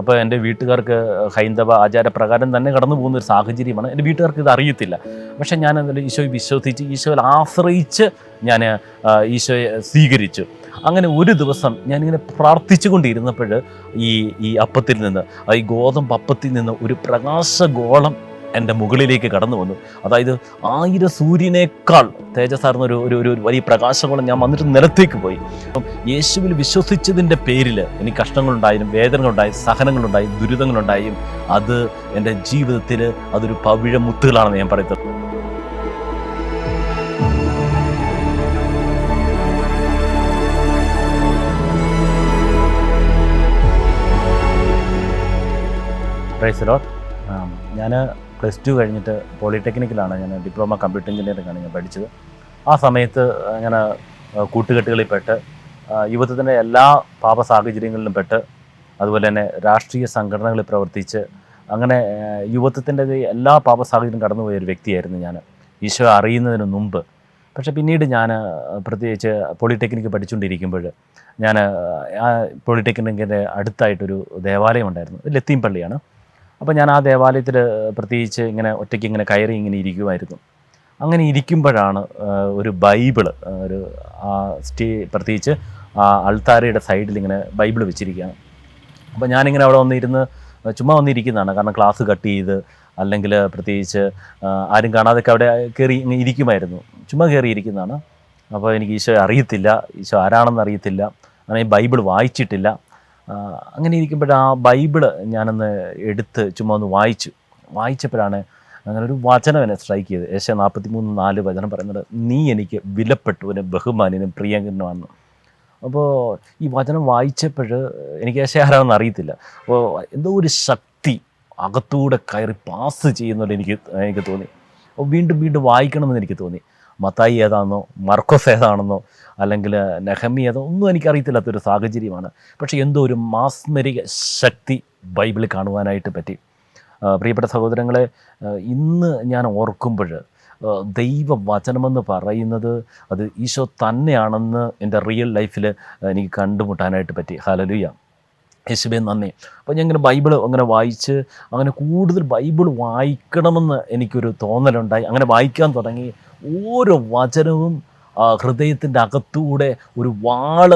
അപ്പോൾ എന്റെ വീട്ടുകാർക്ക് ഹൈന്ദവ ആചാരപ്രകാരം തന്നെ കടന്നു പോകുന്ന ഒരു സാഹചര്യമാണ്. എന്റെ വീട്ടുകാർക്ക് ഇത് അറിയത്തില്ല. പക്ഷേ ഞാൻ എന്തായാലും ഈശോയെ വിശ്വസിച്ച് ഈശോയിൽ ആശ്രയിച്ച് ഞാൻ ഈശോയെ സ്വീകരിച്ചു. അങ്ങനെ ഒരു ദിവസം ഞാനിങ്ങനെ പ്രാർത്ഥിച്ചു കൊണ്ടിരുന്നപ്പോൾ ഈ ഈ അപ്പത്തിൽ നിന്ന് ഈ ഗോതമ്പ് അപ്പത്തിൽ നിന്ന് ഒരു പ്രകാശഗോളം എന്റെ മുകളിലേക്ക് കടന്നു വന്നു. അതായത് ആയിരം സൂര്യനേക്കാൾ തേജസ്സാർന്ന ഒരു ഒരു ഒരു വലിയ പ്രകാശമാണ് ഞാൻ വന്നിട്ട് നിലത്തേക്ക് പോയി. അപ്പം യേശുവിൽ വിശ്വസിച്ചതിന്റെ പേരിൽ എനിക്ക് കഷ്ടങ്ങളുണ്ടായാലും വേദനകളുണ്ടായി സഹനങ്ങളുണ്ടായി ദുരിതങ്ങളുണ്ടായും അത് എന്റെ ജീവിതത്തിൽ അതൊരു പവിഴ മുത്തുകളാണെന്ന് ഞാൻ പറയുന്നത് പ്രൈസലോ ഞാൻ പ്ലസ് ടു കഴിഞ്ഞിട്ട് പോളിടെക്നിക്കിലാണ് ഞാൻ ഡിപ്ലോമ കമ്പ്യൂട്ടർ എഞ്ചിനീയറിംഗ് ആണ് ഞാൻ പഠിച്ചത്. ആ സമയത്ത് അങ്ങനെ കൂട്ടുകെട്ടുകളിൽ പെട്ട് യുവത്വത്തിന്റെ എല്ലാ പാപ സാഹചര്യങ്ങളിലും പെട്ട് അതുപോലെ തന്നെ രാഷ്ട്രീയ സംഘടനകളിൽ പ്രവർത്തിച്ച് അങ്ങനെ യുവത്വത്തിന്റെ എല്ലാ പാപ സാഹചര്യം കടന്നുപോയ ഒരു വ്യക്തിയായിരുന്നു ഞാൻ. ഈശോ അറിയുന്നതിന് മുമ്പ്. പക്ഷെ പിന്നീട് ഞാൻ പ്രത്യേകിച്ച് പോളിടെക്നിക്ക് പഠിച്ചുകൊണ്ടിരിക്കുമ്പോൾ ഞാൻ ആ പോളിടെക്നിക്കിന്റെ അടുത്തായിട്ടൊരു ദേവാലയം ഉണ്ടായിരുന്നു. ലത്തീം പള്ളിയാണ്. അപ്പോൾ ഞാൻ ആ ദേവാലയത്തിൽ പ്രത്യേകിച്ച് ഇങ്ങനെ ഒറ്റയ്ക്ക് ഇങ്ങനെ കയറി ഇങ്ങനെ ഇരിക്കുമായിരുന്നു അങ്ങനെ ഇരിക്കുമ്പോഴാണ് ഒരു ബൈബിൾ ഒരു ആ സ്റ്റേ പ്രത്യേകിച്ച് അൾത്താരയുടെ സൈഡിൽ ഇങ്ങനെ ബൈബിൾ വെച്ചിരിക്കുകയാണ്. അപ്പോൾ ഞാനിങ്ങനെ അവിടെ വന്നിരുന്ന് ചുമ്മാ വന്നിരിക്കുന്നതാണ്. കാരണം ക്ലാസ് കട്ട് ചെയ്ത് അല്ലെങ്കിൽ പ്രത്യേകിച്ച് ആരും കാണാതൊക്കെ അവിടെ കയറി ഇരിക്കുമായിരുന്നു. ചുമ്മാ കയറി ഇരിക്കുന്നതാണ്. അപ്പോൾ എനിക്ക് ഈശോ അറിയത്തില്ല. ഈശോ ആരാണെന്ന് അറിയത്തില്ല. അങ്ങനെ ബൈബിൾ വായിച്ചിട്ടില്ല. അങ്ങനെ ഇരിക്കുമ്പോൾ ആ ബൈബിൾ ഞാനൊന്ന് എടുത്ത് ചുമ്മാ ഒന്ന് വായിച്ചു. വായിച്ചപ്പോഴാണ് അങ്ങനെ ഒരു വചനം എന്നെ സ്ട്രൈക്ക് ചെയ്ത് ഏശ നാൽപ്പത്തി മൂന്ന് നാല് വചനം പറയുന്നത് നീ എനിക്ക് വിലപ്പെട്ടവനും ബഹുമാനിനും പ്രിയങ്കരനുമാണ്. അപ്പോൾ ഈ വചനം വായിച്ചപ്പോൾ എനിക്ക് ഏശ ആരാണെന്ന് അറിയത്തില്ല. അപ്പോൾ എന്തോ ഒരു ശക്തി അകത്തൂടെ കയറി പാസ് ചെയ്യുന്നതുകൊണ്ട് എനിക്ക് എനിക്ക് തോന്നി. അപ്പോൾ വീണ്ടും വീണ്ടും വായിക്കണമെന്ന് എനിക്ക് തോന്നി. മത്തായി ഏതാണെന്നോ മർക്കോസ് ഏതാണെന്നോ അല്ലെങ്കിൽ നെഹമി ഏതോ ഒന്നും എനിക്കറിയത്തില്ലാത്തൊരു സാഹചര്യമാണ്. പക്ഷേ എന്തോ ഒരു മാസ്മരിക ശക്തി ബൈബിളിൽ കാണുവാനായിട്ട് പറ്റി. പ്രിയപ്പെട്ട സഹോദരങ്ങളെ ഇന്ന് ഞാൻ ഓർക്കുമ്പോൾ ദൈവവചനമെന്ന് പറയുന്നത് അത് ഈശോ തന്നെയാണെന്ന് എന്റെ റിയൽ ലൈഫിൽ എനിക്ക് കണ്ടുമുട്ടാനായിട്ട് പറ്റി. ഹലലുയ യേശുബേ നന്ദി. അപ്പോൾ ഞാൻ ഇങ്ങനെ ബൈബിൾ അങ്ങനെ വായിച്ച് അങ്ങനെ കൂടുതൽ ബൈബിൾ വായിക്കണമെന്ന് എനിക്കൊരു തോന്നലുണ്ടായി. അങ്ങനെ വായിക്കാൻ തുടങ്ങി. ഓരോ വചനവും ഹൃദയത്തിന്റെ അകത്തൂടെ ഒരു വാൾ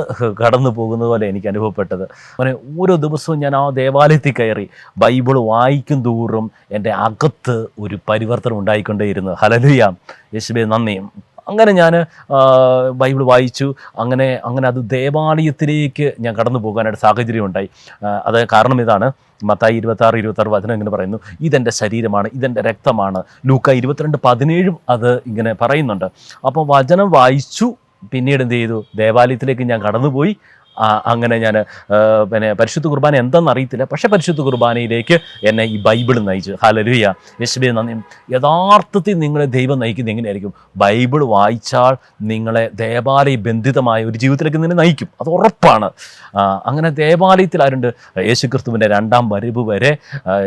കടന്നു പോകുന്നത് പോലെ എനിക്ക് അനുഭവപ്പെട്ടത്. അങ്ങനെ ഓരോ ദിവസവും ഞാൻ ആ ദേവാലയത്തിൽ കയറി ബൈബിൾ വായിക്കും തോറും എന്റെ അകത്ത് ഒരു പരിവർത്തനം ഉണ്ടായിക്കൊണ്ടേയിരുന്നു. ഹലലുയാം യേശുബേ നന്ദി. അങ്ങനെ ഞാൻ ബൈബിൾ വായിച്ചു. അങ്ങനെ അങ്ങനെ അത് ദേവാലയത്തിലേക്ക് ഞാൻ കടന്നു പോകാനായിട്ട് സാഹചര്യം ഉണ്ടായി. അത് കാരണം ഇതാണ്. മത്തായി ഇരുപത്താറ് ഇരുപത്താറ് വചനം ഇങ്ങനെ പറയുന്നു. ഇതെന്റെ ശരീരമാണ് ഇതെന്റെ രക്തമാണ്. ലൂക്ക ഇരുപത്തിരണ്ട് പതിനേഴും അത് ഇങ്ങനെ പറയുന്നുണ്ട്. അപ്പോൾ വചനം വായിച്ചു പിന്നീട് എന്ത് ചെയ്തു? ദേവാലയത്തിലേക്ക് ഞാൻ കടന്നുപോയി. അങ്ങനെ ഞാൻ പിന്നെ പരിശുദ്ധ കുർബാന എന്തെന്ന് അറിയത്തില്ല. പക്ഷെ പരിശുദ്ധ കുർബാനയിലേക്ക് എന്നെ ഈ ബൈബിൾ നയിച്ചു. ഹലലുയ യശ്വി നന്ദി. യഥാർത്ഥത്തിൽ നിങ്ങളെ ദൈവം നയിക്കുന്നത് എങ്ങനെയായിരിക്കും? ബൈബിൾ വായിച്ചാൽ നിങ്ങളെ ദേവാലയ ബന്ധിതമായ ഒരു ജീവിതത്തിലേക്ക് നിന്നെ നയിക്കും. അത് ഉറപ്പാണ്. അങ്ങനെ ദേവാലയത്തിൽ ആരുണ്ട്? യേശു ക്രിസ്തുവിന്റെ രണ്ടാം വരവ് വരെ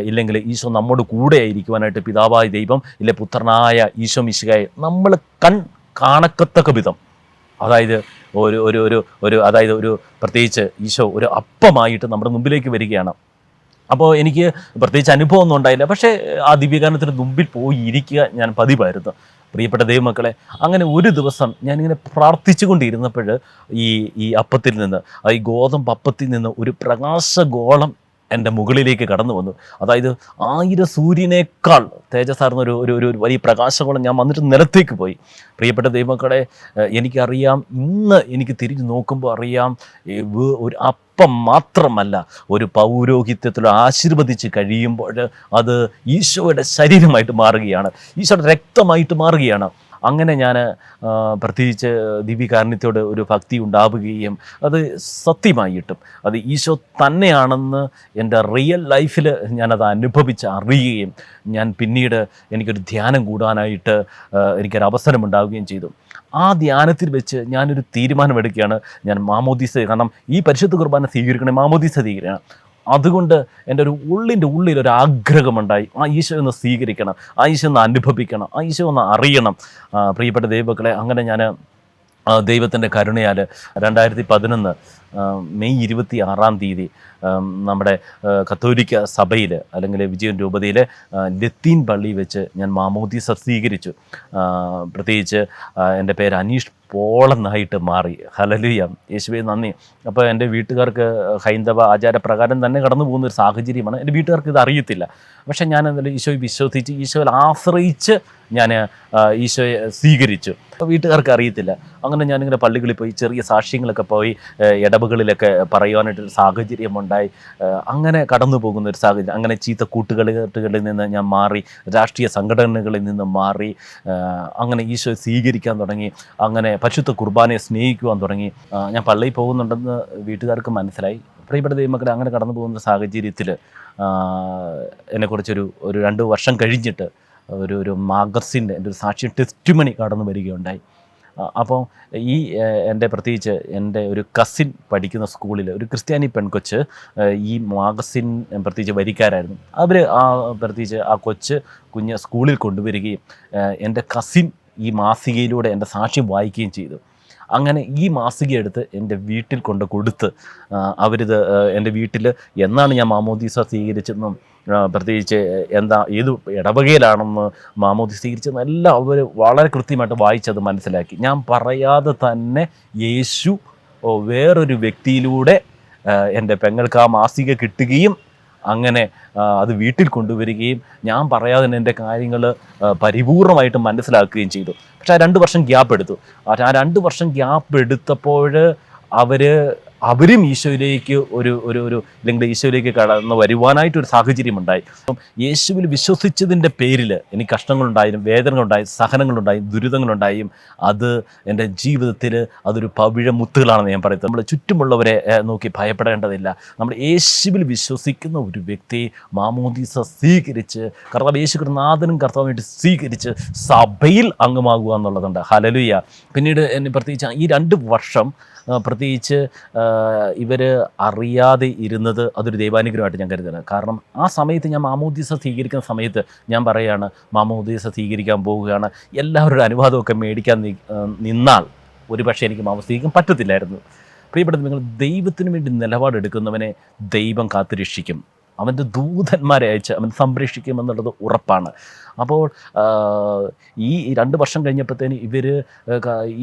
ഇല്ലെങ്കിൽ ഈശോ നമ്മോട് കൂടെ ആയിരിക്കുവാനായിട്ട് പിതാവായ ദൈവം ഇല്ലെ പുത്രനായ ഈശോ മിശികായി നമ്മൾ കൺ കാണക്കത്തക്ക വിധം. അതായത് ഒരു ഒരു ഒരു ഒരു അതായത് ഒരു പ്രത്യേകിച്ച് ഈശോ ഒരു അപ്പമായിട്ട് നമ്മുടെ മുമ്പിലേക്ക് വരികയാണ്. അപ്പോൾ എനിക്ക് പ്രത്യേകിച്ച് അനുഭവം ഒന്നും ഉണ്ടായില്ല. പക്ഷേ ആ ദിവ്യകാരണത്തിന് മുമ്പിൽ പോയി ഇരിക്കുക ഞാൻ പതിവായിരുന്നു. പ്രിയപ്പെട്ട ദൈവമക്കളെ അങ്ങനെ ഒരു ദിവസം ഞാനിങ്ങനെ പ്രാർത്ഥിച്ചു കൊണ്ടിരുന്നപ്പോൾ ഈ ഈ അപ്പത്തിൽ നിന്ന് ഈ ഗോതമ്പ് അപ്പത്തിൽ നിന്ന് ഒരു പ്രകാശഗോളം എന്റെ മുകളിലേക്ക് കടന്നു വന്നു. അതായത് ആയിരം സൂര്യനേക്കാൾ തേജസ്സാർന്ന ഒരു ഒരു ഒരു വലിയ പ്രകാശഗോളം ഞാൻ വന്നിട്ട് നിലത്തേക്ക് പോയി. പ്രിയപ്പെട്ട ദൈവമക്കളെ ഏഹ് എനിക്കറിയാം ഇന്ന് എനിക്ക് തിരിഞ്ഞു നോക്കുമ്പോൾ അറിയാം ഒരു അപ്പം മാത്രമല്ല ഒരു പൗരോഹിത്യത്തിൽ ആശീർവദിച്ച് കഴിയുമ്പോൾ അത് ഈശോയുടെ ശരീരമായിട്ട് മാറുകയാണ്. ഈശോയുടെ രക്തമായിട്ട് മാറുകയാണ്. അങ്ങനെ ഞാൻ പ്രത്യേകിച്ച് ദിവ്യകാരുണ്യത്തോട് ഒരു ഭക്തി ഉണ്ടാവുകയും അത് സത്യമായിട്ടും അത് ഈശോ തന്നെയാണെന്ന് എന്റെ റിയൽ ലൈഫിൽ ഞാനത് അനുഭവിച്ച് അറിയുകയും ഞാൻ പിന്നീട് എനിക്കൊരു ധ്യാനം കൂടാനായിട്ട് എനിക്കൊരു അവസരം ഉണ്ടാവുകയും ചെയ്തു. ആ ധ്യാനത്തിൽ വെച്ച് ഞാനൊരു തീരുമാനമെടുക്കുകയാണ്. ഞാൻ മാമോദീസ കാരണം ഈ പരിശുദ്ധ കുർബാന സ്വീകരിക്കണേ മാമോദീസ സ്വീകരിക്കണം അതുകൊണ്ട് എന്റെ ഒരു ഉള്ളിന്റെ ഉള്ളിൽ ഒരു ആഗ്രഹമുണ്ടായി. ആ ഈശോ ഒന്ന് സ്വീകരിക്കണം ആ ഈശോ ഒന്ന് അനുഭവിക്കണം ആ ഈശോ ഒന്ന് അറിയണം. പ്രിയപ്പെട്ട ദൈവക്കളെ അങ്ങനെ ഞാൻ ദൈവത്തിന്റെ കരുണയാൽ രണ്ടായിരത്തി പതിനൊന്ന് മെയ് ഇരുപത്തി ആറാം തീയതി നമ്മുടെ കത്തോലിക്ക സഭയിൽ അല്ലെങ്കിൽ വിജയൻ രൂപതയിൽ ലത്തീൻ പള്ളി വെച്ച് ഞാൻ മാമോദീസ സ്വീകരിച്ചു. പ്രത്യേകിച്ച് എന്റെ പേര് അനീഷ് പോളെന്നായിട്ട് മാറി. ഹലലുയ യേശുവെ നന്ദി. അപ്പോൾ എന്റെ വീട്ടുകാർക്ക് ഹൈന്ദവ ആചാരപ്രകാരം തന്നെ കടന്നു പോകുന്ന ഒരു സാഹചര്യമാണ്. എന്റെ വീട്ടുകാർക്ക് ഇത് അറിയത്തില്ല. പക്ഷേ ഞാൻ എന്തായാലും ഈശോയെ വിശ്വസിച്ച് ഈശോയിൽ ആശ്രയിച്ച് ഞാൻ ഈശോയെ സ്വീകരിച്ചു. വീട്ടുകാർക്ക് അറിയത്തില്ല. അങ്ങനെ ഞാനിങ്ങനെ പള്ളികളിൽ പോയി ചെറിയ സാക്ഷ്യങ്ങളൊക്കെ പോയി ആ, ഇടവകളിലൊക്കെ പറയുവാനായിട്ടൊരു സാഹചര്യമുണ്ടായി. അങ്ങനെ കടന്നു പോകുന്ന ഒരു സാഹചര്യം അങ്ങനെ ചീത്ത കൂട്ടുകളിൽ നിന്ന് ഞാൻ മാറി രാഷ്ട്രീയ സംഘടനകളിൽ നിന്ന് മാറി അങ്ങനെ ഈശോ സ്വീകരിക്കാൻ തുടങ്ങി അങ്ങനെ പരിശുദ്ധ കുർബാനയെ സ്നേഹിക്കുവാൻ തുടങ്ങി. ഞാൻ പള്ളിയിൽ പോകുന്നുണ്ടെന്ന് വീട്ടുകാർക്ക് മനസ്സിലായി. പ്രിയപ്പെട്ട ദൈവമക്കളെ അങ്ങനെ കടന്നു പോകുന്ന സാഹചര്യത്തിൽ എന്നെക്കുറിച്ചൊരു ഒരു രണ്ട് വർഷം കഴിഞ്ഞിട്ട് ഒരു ഒരു മാഗസിന്റെ എന്റെ ഒരു സാക്ഷി ടെസ്റ്റ് മണി കടന്നു വരികയുണ്ടായി. അപ്പോൾ ഈ എന്റെ പ്രത്യേകിച്ച് എന്റെ ഒരു കസിൻ പഠിക്കുന്ന സ്കൂളിൽ ഒരു ക്രിസ്ത്യാനി പെൺകൊച്ച് ഈ മാഗസിൻ പ്രത്യേകിച്ച് വരിക്കാരായിരുന്നു. അവർ ആ പ്രത്യേകിച്ച് ആ കൊച്ച് കുഞ്ഞ് സ്കൂളിൽ കൊണ്ടുവരികയും എന്റെ കസിൻ ഈ മാസികയിലൂടെ എന്റെ സാക്ഷ്യം വായിക്കുകയും ചെയ്തു. അങ്ങനെ ഈ മാസിക എടുത്ത് എന്റെ വീട്ടിൽ കൊണ്ട് കൊടുത്ത് അവരിത് എന്റെ വീട്ടിൽ എന്നാണ് ഞാൻ മാമോദീസ സ്വീകരിച്ചെന്നും പ്രത്യേകിച്ച് എന്താ ഏത് ഇടവകയിലാണെന്ന് മാമോദി സ്വീകരിച്ചെന്നും എല്ലാം അവർ വളരെ കൃത്യമായിട്ട് വായിച്ചത് മനസ്സിലാക്കി. ഞാൻ പറയാതെ തന്നെ യേശു വേറൊരു വ്യക്തിയിലൂടെ എന്റെ പെങ്ങൾക്ക് ആ മാസിക കിട്ടുകയും അങ്ങനെ അത് വീട്ടിൽ കൊണ്ടുവരികയും ഞാൻ പറയാതെ തന്നെ എന്റെ കാര്യങ്ങൾ പരിപൂർണമായിട്ട് മനസ്സിലാക്കുകയും ചെയ്തു. പക്ഷേ ആ രണ്ട് വർഷം ഗ്യാപ്പ് എടുത്തു ആ രണ്ട് വർഷം ഗ്യാപ്പ് എടുത്തപ്പോൾ അവർ അവരും ഈശോയിലേക്ക് ഒരു ഒരു ഒരു അല്ലെങ്കിൽ ഈശോയിലേക്ക് കടന്ന് വരുവാനായിട്ടൊരു സാഹചര്യം ഉണ്ടായി അപ്പം യേശുവിൽ വിശ്വസിച്ചതിന്റെ പേരിൽ എനിക്ക് കഷ്ടങ്ങളുണ്ടായും വേദനകളുണ്ടായും സഹനങ്ങളുണ്ടായും ദുരിതങ്ങളുണ്ടായും അത് എന്റെ ജീവിതത്തിൽ അതൊരു പവിഴ മുത്തുകളാണെന്ന് ഞാൻ പറയുന്നത് നമ്മൾ ചുറ്റുമുള്ളവരെ നോക്കി ഭയപ്പെടേണ്ടതില്ല. നമ്മൾ യേശുവിൽ വിശ്വസിക്കുന്ന ഒരു വ്യക്തി മാമോദീസ സ്വീകരിച്ച് കർത്താവ് യേശു നാഥനും കർത്താവായിട്ട് സ്വീകരിച്ച് സഭയിൽ അംഗമാകുക എന്നുള്ളതുണ്ട്. ഹലലുയ പിന്നീട് എന്നെ പ്രത്യേകിച്ച് ഈ രണ്ട് വർഷം പ്രത്യേകിച്ച് ഇവർ അറിയാതെ ഇരുന്നത് അതൊരു ദൈവാനുഗ്രഹമായിട്ട് ഞാൻ കരുതുന്നത് കാരണം ആ സമയത്ത് ഞാൻ മാമോദീസ സ്വീകരിക്കുന്ന സമയത്ത് ഞാൻ പറയുകയാണ് മാമോദീസ സ്വീകരിക്കാൻ പോവുകയാണ്. എല്ലാവരുടെ അനുവാദമൊക്കെ മേടിക്കാൻ നിന്നാൽ ഒരു പക്ഷേ എനിക്ക് മാമോ സ്വീകരിക്കാൻ പറ്റത്തില്ലായിരുന്നു. പ്രിയപ്പെട്ട നിങ്ങൾ ദൈവത്തിന് വേണ്ടി നിലപാടെടുക്കുന്നവനെ ദൈവം കാത്തുരക്ഷിക്കും. അവന്റെ ദൂതന്മാരെ അയച്ച് അവൻ സംരക്ഷിക്കുമെന്നുള്ളത് ഉറപ്പാണ്. അപ്പോൾ ഈ രണ്ട് വർഷം കഴിഞ്ഞപ്പോഴത്തേന് ഇവർ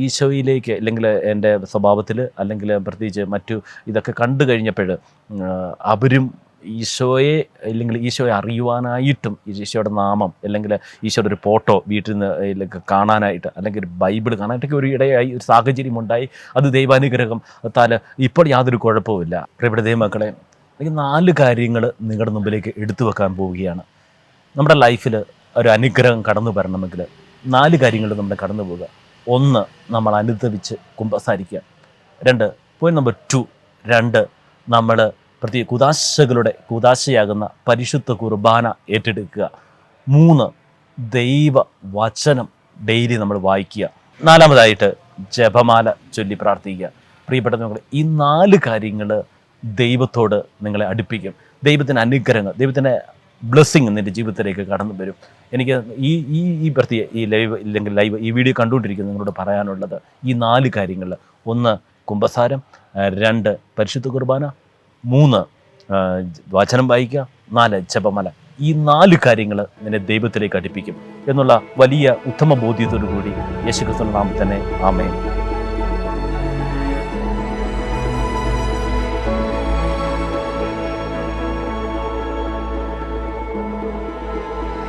ഈശോയിലേക്ക് അല്ലെങ്കിൽ എന്റെ സ്വഭാവത്തിൽ അല്ലെങ്കിൽ പ്രത്യേകിച്ച് മറ്റു ഇതൊക്കെ കണ്ടു കഴിഞ്ഞപ്പോൾ അവരും ഈശോയെ അല്ലെങ്കിൽ ഈശോയെ അറിയുവാനായിട്ടും ഈശോയുടെ നാമം അല്ലെങ്കിൽ ഈശോയുടെ ഒരു ഫോട്ടോ വീട്ടിൽ നിന്ന് കാണാനായിട്ട് അല്ലെങ്കിൽ ഒരു ബൈബിൾ കാണാനായിട്ടൊക്കെ ഒരു ഇടയായി ഒരു സാഹചര്യം ഉണ്ടായി. അത് ദൈവാനുഗ്രഹം. താൽ ഇപ്പോൾ യാതൊരു കുഴപ്പവുമില്ല. പ്രിയപ്പെട്ട ദൈവമക്കളെ എനിക്ക് നാല് കാര്യങ്ങൾ നിങ്ങളുടെ മുമ്പിലേക്ക് എടുത്തു വെക്കാൻ പോവുകയാണ്. നമ്മുടെ ലൈഫിൽ ഒരു അനുഗ്രഹം കടന്നു വരണമെങ്കിൽ നാല് കാര്യങ്ങൾ നമ്മൾ കടന്നു പോവുക. ഒന്ന് നമ്മൾ അനുദവിച്ച് കുമ്പസാരിക്കുക. രണ്ട് പോയിന്റ് നമ്പർ ടു രണ്ട് നമ്മൾ പ്രത്യേക കുതാശകളുടെ കുതാശയാകുന്ന പരിശുദ്ധ കുർബാന ഏറ്റെടുക്കുക. മൂന്ന് ദൈവ വചനം ഡെയിലി നമ്മൾ വായിക്കുക. നാലാമതായിട്ട് ജപമാല ചൊല്ലി പ്രാർത്ഥിക്കുക. പ്രിയപ്പെട്ട നിങ്ങൾ ഈ നാല് കാര്യങ്ങൾ ദൈവത്തോട് നിങ്ങളെ അടുപ്പിക്കും. ദൈവത്തിന്റെ അനുഗ്രഹങ്ങൾ ദൈവത്തിന്റെ ബ്ലെസ്സിങ് നിന്റെ ജീവിതത്തിലേക്ക് കടന്നു വരും. എനിക്ക് ഈ ഈ ഈ പ്രത്യേക ഈ ലൈവ് ഇല്ലെങ്കിൽ ലൈവ് ഈ വീഡിയോ കണ്ടുകൊണ്ടിരിക്കുന്ന നിങ്ങളോട് പറയാനുള്ളത് ഈ നാല് കാര്യങ്ങൾ. ഒന്ന് കുംഭസാരം രണ്ട് പരിശുദ്ധ കുർബാന മൂന്ന് വാചനം വായിക്കുക നാല് ജപമല. ഈ നാല് കാര്യങ്ങൾ നിന്നെ ദൈവത്തിലേക്ക് അടുപ്പിക്കും. എന്നുള്ള വലിയ ഉത്തമ ബോധ്യത്തോടു കൂടി യേശുക്രിസ്തു നാമത്തിൽ തന്നെ ആമേ